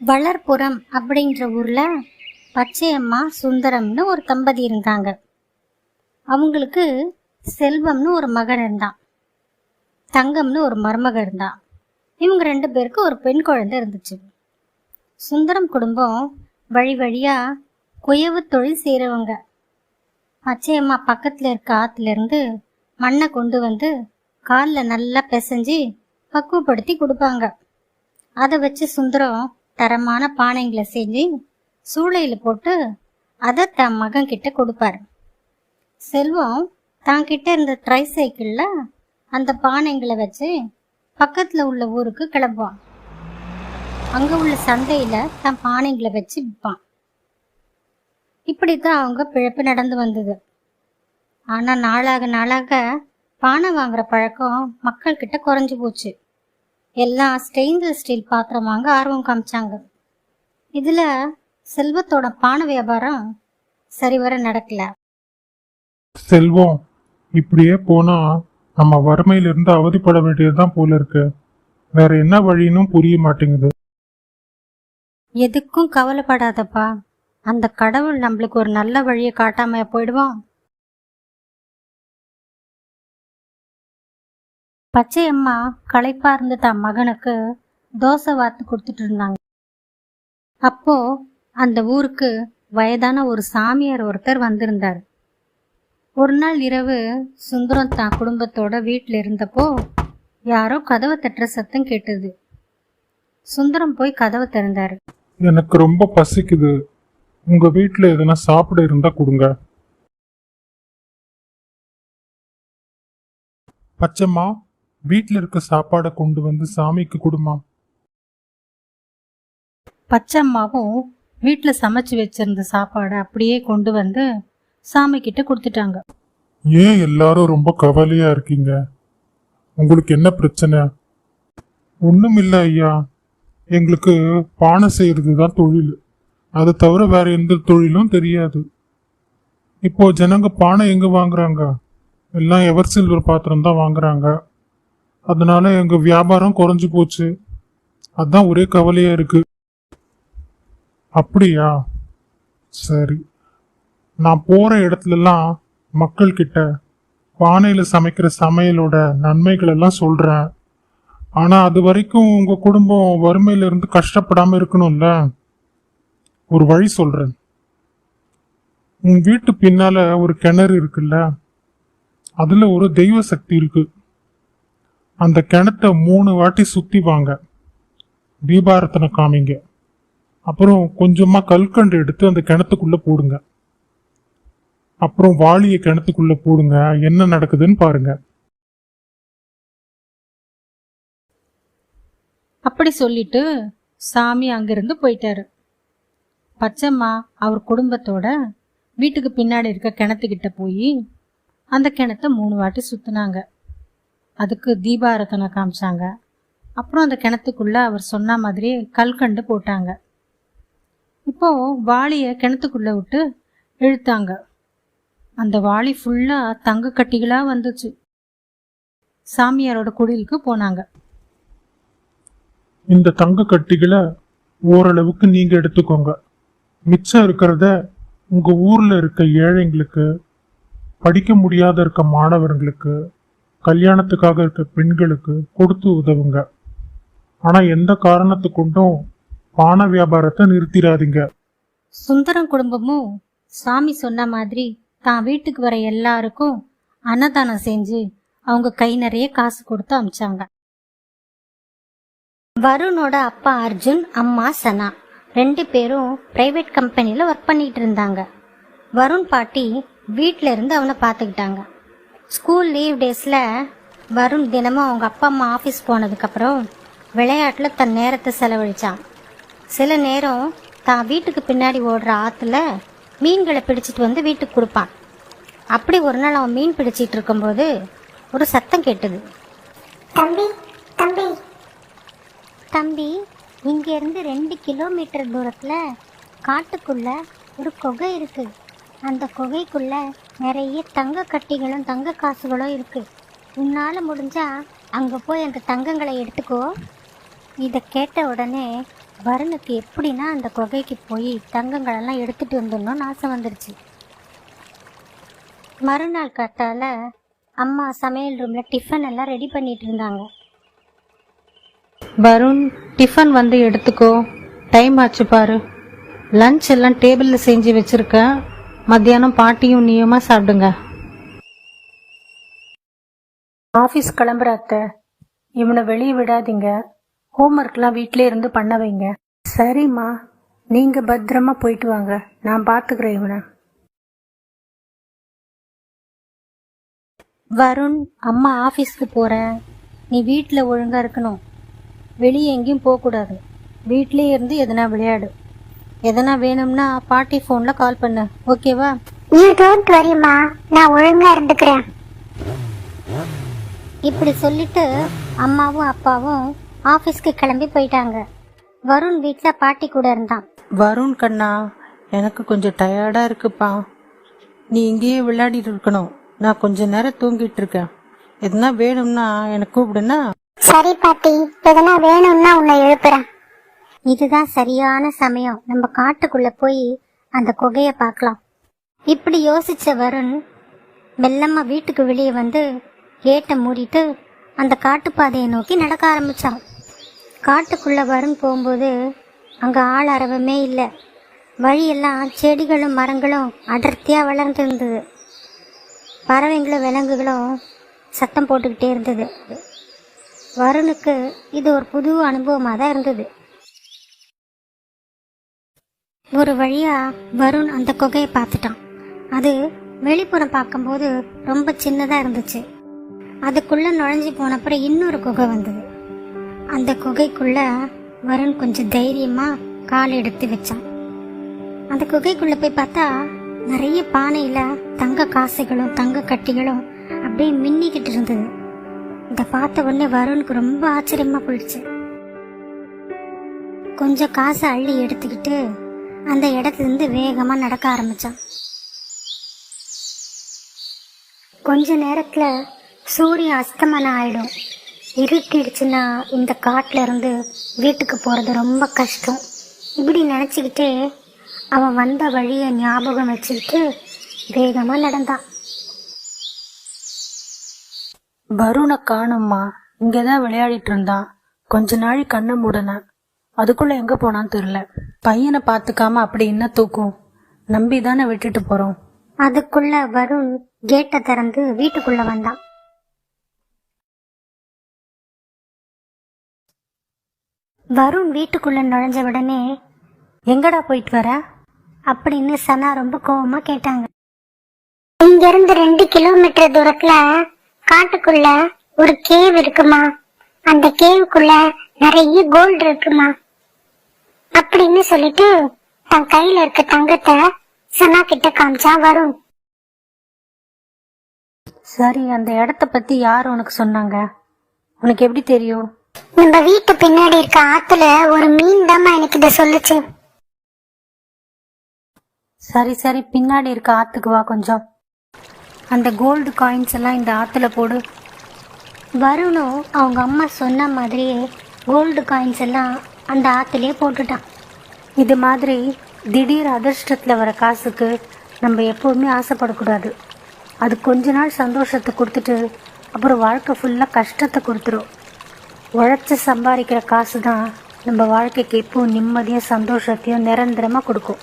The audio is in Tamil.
வளர்புறம் அப்படின்ற ஊரில் பச்சையம்மா சுந்தரம்னு ஒரு தம்பதி இருந்தாங்க. அவங்களுக்கு செல்வம்னு ஒரு மகன் இருந்தான். தங்கம்னு ஒரு மருமக இருந்தான். இவங்க ரெண்டு பேருக்கு ஒரு பெண் குழந்தை இருந்துச்சு. சுந்தரம் குடும்பம் வழி வழியா குயவு தொழில் செய்கிறவங்க பச்சையம்மா பக்கத்தில் இருக்க ஆற்றுலேருந்து இருந்து மண்ணை கொண்டு வந்து காலில் நல்லா பிசைஞ்சு பக்குவப்படுத்தி கொடுப்பாங்க. அதை வச்சு சுந்தரம் தரமான பானைங்களை செஞ்சு சூளையில் போட்டு அதை தன் மகன் கிட்ட கொடுப்பாரு. செல்வம் தான் கிட்ட இருந்த ட்ரை சைக்கிளில் அந்த பானைங்களை வச்சு பக்கத்தில் உள்ள ஊருக்கு கிளம்புவான். அங்கே உள்ள சந்தையில் தன் பானைங்களை வச்சு விற்பான் இப்படி தான் அவங்க பிழப்பு நடந்து வந்தது. ஆனால் நாளாக நாளாக பானை வாங்குற பழக்கம் மக்கள்கிட்ட குறைஞ்சு போச்சு. எல்லாம் ஸ்டெயின்லெஸ் ஸ்டீல் பாத்திரம் வாங்க ஆர்வம் காமிச்சாங்க. இதில் செல்வத்தோட பானை வியாபாரம் சரிவர நடக்கல. செல்வம் இப்படியே போனா நம்ம வறுமையிலிருந்து அவதிப்பட வேண்டியதுதான் போல இருக்கு. வேற என்ன வழின்னு புரிய மாட்டேங்குது. எதுக்கும் கவலைப்படாதப்பா. அந்த கடவுள் நம்மளுக்கு ஒரு நல்ல வழியை காட்டாம போயிடுவான். பச்சையம்மா களைப்பா இருந்த தன் மகனுக்கு தோசை வார்த்து கொடுத்துட்டு இருந்தாங்க. அப்போ அந்த ஊருக்கு வயதான ஒரு சாமியார் ஒருத்தர் வந்திருந்தார். ஒரு நாள் இரவு சுந்தரம் தான் குடும்பத்தோட வீட்டில் இருந்தப்போ யாரோ கதவை தட்டுற சத்தம் கேட்டது. சுந்தரம் போய் கதவை திறந்தாரு. எனக்கு ரொம்ப பசிக்குது. உங்க வீட்டில் எதுனா சாப்பிட இருந்தா கொடுங்க. பச்சம்மா வீட்ல இருக்க சாப்பாடை கொண்டு வந்து சாமிக்கு கொடுமா பச்சம்மாவும் வீட்டில் சமைச்சு வச்சிருந்த சாப்பாடை அப்படியே கொண்டு வந்து சாமி கிட்ட கொடுத்துட்டாங்க. ஏன் எல்லாரும் ரொம்ப கவலையா இருக்கீங்க? உங்களுக்கு என்ன பிரச்சனை? ஒண்ணும் இல்ல ஐயா. எங்களுக்கு பானை செய்யறது தான் தொழில். அதை தவிர வேற எந்த தொழிலும் தெரியாது. இப்போ ஜனங்க பானை எங்க வாங்குறாங்க? எல்லாம் எவர் சில்வர் பாத்திரம் தான் வாங்குறாங்க. அதனால எங்கள் வியாபாரம் குறைஞ்சு போச்சு. அதான் ஒரே கவலையாக இருக்கு. அப்படியா? சரி. நான் போகிற இடத்துலலாம் மக்கள்கிட்ட பானையில் சமைக்கிற சமையலோட நன்மைகள் எல்லாம் ஆனால் அது வரைக்கும் உங்கள் குடும்பம் வறுமையிலிருந்து கஷ்டப்படாமல் இருக்கணும்ல? ஒரு வழி சொல்கிறேன் உன் வீட்டு பின்னால ஒரு கிணறு இருக்குல்ல? அதில் ஒரு தெய்வ சக்தி இருக்குது அந்த கிணத்தை மூணு வாட்டி சுத்தி வாங்க. தீபாரத்தனை காமிங்க. அப்புறம் கொஞ்சமா கல்கண்டு எடுத்து அந்த கிணத்துக்குள்ள போடுங்க. அப்புறம் வாளியை கிணத்துக்குள்ள போடுங்க. என்ன நடக்குதுன்னு பாருங்க. அப்படி சொல்லிட்டு சாமி அங்கிருந்து போயிட்டாரு. பச்சம்மா அவர் குடும்பத்தோட வீட்டுக்கு பின்னாடி இருக்க கிணத்துக்கிட்ட போய் அந்த கிணத்த மூணு வாட்டி சுத்தினாங்க. அதுக்கு தீபாரத்தனை காமிச்சாங்க. அப்புறம் அந்த கிணத்துக்குள்ளே அவர் சொன்ன மாதிரியே கல்கண்டு போட்டாங்க. இப்போ வாளியை கிணத்துக்குள்ளே விட்டு இழுத்தாங்க. அந்த வாளி ஃபுல்லாக தங்க கட்டிகளாக வந்துச்சு. சாமியாரோட குடிலுக்கு போனாங்க. இந்த தங்க கட்டிகளை ஓரளவுக்கு நீங்கள் எடுத்துக்கோங்க. மிச்சம் இருக்கிறத உங்கள் ஊரில் இருக்க ஏழைங்களுக்கு படிக்க முடியாத இருக்க மாணவர்களுக்கு கல்யாணத்துக்காக இருக்க பெண்களுக்கு கொடுத்து உதவுங்க. ஆனா எந்த காரணத்து கொண்டும் பான வியாபாரத்தை நிறுத்திடாதீங்க. சுந்தரம் குடும்பமும் சாமி சொன்ன மாதிரி தான் வீட்டுக்கு வர எல்லாருக்கும் அன்னதானம் செஞ்சு அவங்க கை நிறைய காசு கொடுத்து அமிச்சாங்க. வருணோட அப்பா அர்ஜுன் அம்மா சனா ரெண்டு பேரும் பிரைவேட் கம்பெனியில் ஒர்க் பண்ணிட்டு இருந்தாங்க. வருண் பாட்டி வீட்டில இருந்து அவனை பார்த்துக்கிட்டாங்க. ஸ்கூல் லீவ் டேஸில் வருண் தினமும் அவங்க அப்பா அம்மா ஆஃபீஸ் போனதுக்கப்புறம் விளையாட்டில் தன் நேரத்தை செலவழிச்சான். சில நேரம் தான் வீட்டுக்கு பின்னாடி ஓடுற ஆற்றுல மீன்களை பிடிச்சிட்டு வந்து வீட்டுக்கு கொடுப்பான். அப்படி ஒரு நாள் அவன் மீன் பிடிச்சிட்டு இருக்கும்போது ஒரு சத்தம் கேட்டது. தம்பி தம்பி. தம்பி இங்கேருந்து ரெண்டு கிலோமீட்டர் தூரத்தில் காட்டுக்குள்ள ஒரு குகை இருக்கு. அந்த குகைக்குள்ள நிறைய தங்க கட்டிகளும் தங்க காசுகளும் இருக்கு. உன்னால் முடிஞ்சா அங்கே போய் அந்த தங்கங்களை எடுத்துக்கோ. இதை கேட்ட உடனே வருணுக்கு எப்படின்னா அந்த குகைக்கு போய் தங்கங்களெல்லாம் எடுத்துட்டு வந்துடணும்னு ஆசை வந்துருச்சு. மறுநாள் கட்டால அம்மா சமையல் ரூம்ல டிஃபன் எல்லாம் ரெடி பண்ணிட்டு இருந்தாங்க. வருண் டிஃபன் வந்து எடுத்துக்கோ. டைம் ஆச்சு பாரு. லஞ்ச் எல்லாம் டேபிளில் செஞ்சு வச்சிருக்கேன். மத்தியானம் பாட்டியும் நீயுமா சாப்பிடுங்க. ஆஃபீஸ் கிளம்புற அத்தை. இவனை வெளியே விடாதீங்க. ஹோம்ஒர்க்லாம் வீட்டிலே இருந்து பண்ண வைங்க. சரிம்மா. நீங்க பத்திரமா போயிட்டு வாங்க. நான் பார்த்துக்கிறேன் இவனை. வருண் அம்மா ஆஃபீஸ்க்கு போகிறேன் நீ வீட்டில் ஒழுங்காக இருக்கணும். வெளியே எங்கேயும் போகக்கூடாது. வீட்டிலே இருந்து எதனா விளையாடு. எதனா வேணும்னா பாட்டி ஃபோனில் கால் பண்ணு. ஓகேவா யூ டோன்ட் வரிம்மா நான் ஒழுங்கா இருந்துக்கிறேன். இப்படி சொல்லிட்டு அம்மாவும் அப்பாவும் ஆஃபீஸ்க்கு கிளம்பி போயிட்டாங்க. வருண் வீட்டில் பாட்டி கூட இருந்தான். வருண் கண்ணா எனக்கு கொஞ்சம் டயர்டா இருக்குப்பா. நீ இங்கேயே விளையாடிட்டு இருக்கணும். நான் கொஞ்ச நேரம் தூங்கிட்டு இருக்கேன். எதுனா வேணும்னா எனக்கு கூப்பிடுனா? சரி பாட்டி எதனா வேணும்னா உன்னை எழுப்புறேன். இதுதான் சரியான சமயம். நம்ம காட்டுக்குள்ள போய் அந்த குகையை பார்க்கலாம். இப்படி யோசிச்ச வருண் மெல்லமா வீட்டுக்கு வெளியே வந்து கேட்டை மூடிட்டு அந்த காட்டுப்பாதையை நோக்கி நடக்க ஆரம்பிச்சான். காட்டுக்குள்ள வருண் போகும்போது அங்க ஆள் அரவமே இல்லை. வழியெல்லாம் செடிகளும் மரங்களும் அடர்த்தியா வளர்ந்து இருந்தது. பறவைங்களும் விலங்குகளும் சத்தம் போட்டுக்கிட்டே இருந்தது. வருணுக்கு இது ஒரு புது அனுபவமாக தான் இருந்தது. ஒரு வழியா வருண் அந்த குகையை பார்த்துட்டான். அது வெளிப்புறம் பார்க்கும்போது ரொம்ப சின்னதா இருந்துச்சு. அதுக்குள்ள நுழைஞ்சு போனப்புறம் இன்னொரு குகை வந்தது. அந்த குகைக்குள்ள வருண் கொஞ்சம் தைரியமா கால் எடுத்து வச்சான். அந்த குகைக்குள்ள போய் பார்த்தா நிறைய பானையில தங்க காசுகளும் தங்க கட்டிகளும் அப்படியே மின்னிக்கிட்டு இருந்தது. இதை பார்த்த உடனே வருணுக்கு ரொம்ப ஆச்சரியமா போயிடுச்சு. கொஞ்சம் காசை அள்ளி எடுத்துக்கிட்டு அந்த இடத்துல இருந்து நடக்க ஆரம்பித்தான் கொஞ்ச நேரத்தில் சூரியன் அஸ்தமனம் ஆகிடும் இருட்டிடுச்சுன்னா இந்த காட்டில் இருந்து வீட்டுக்கு போகிறது ரொம்ப கஷ்டம். இப்படி நினச்சிக்கிட்டே அவன் வந்த வழியை ஞாபகம் வச்சுக்கிட்டு வேகமாக நடந்தான். வருணை காணும்மா. இங்கதான் விளையாடிட்டு இருந்தான். கொஞ்ச நாள் கண்ணை மூடனேன். அதுக்குள்ள எங்க போனான்னு தெரியல. பையனை பார்த்துக்காம அப்படி என்ன தூக்கும்? நம்பி தானே விட்டுட்டு போறோம். அதுக்குள்ள வருண் கேட்டை திறந்து வீட்டுக்குள்ள வந்தான். வருண் வீட்டுக்குள்ள நுழைஞ்ச உடனே எங்கடா போயிட்டு வர? அப்படின்னு சனா ரொம்ப கோவமா கேட்டாங்க. இங்க இருந்து ரெண்டு கிலோமீட்டர் தூரத்துல காட்டுக்குள்ள ஒரு கேவ் இருக்குமா? அந்த கேவுக்குள்ள நிறைய கோல்டு இருக்குமா? அப்படின்னு சொல்லிட்டு தன் கையில இருக்க தங்கத்தை சனா கிட்ட காமிச்சா வரும் சரி அந்த இடத்த பத்தி யார் உனக்கு சொன்னாங்க? உனக்கு எப்படி தெரியும்? நம்ம வீட்டு பின்னாடி இருக்க ஆத்துல ஒரு மீன் தாம்மா எனக்கு இத சொல்லுச்சு. சரி சரி பின்னாடி இருக்க ஆத்துக்கு வா கொஞ்சம். அந்த கோல்டு காயின்ஸ் எல்லாம் இந்த ஆத்துல போடு. வருணும் அவங்க அம்மா சொன்ன மாதிரியே கோல்டு காயின்ஸ் எல்லாம் அந்த ஆத்துலயே போட்டுட்டான். இது மாதிரி திடீர் அதிர்ஷ்டத்தில் வர காசுக்கு நம்ம எப்போவுமே ஆசைப்படக்கூடாது. அது கொஞ்ச நாள் சந்தோஷத்தை கொடுத்துட்டு அப்புறம் வாழ்க்கை ஃபுல்லாக கஷ்டத்தை கொடுத்துரும். உழைச்சி சம்பாதிக்கிற காசு தான் நம்ம வாழ்க்கைக்கு எப்பவும் நிம்மதியும் சந்தோஷத்தையும் நிரந்தரமாக கொடுக்கும்.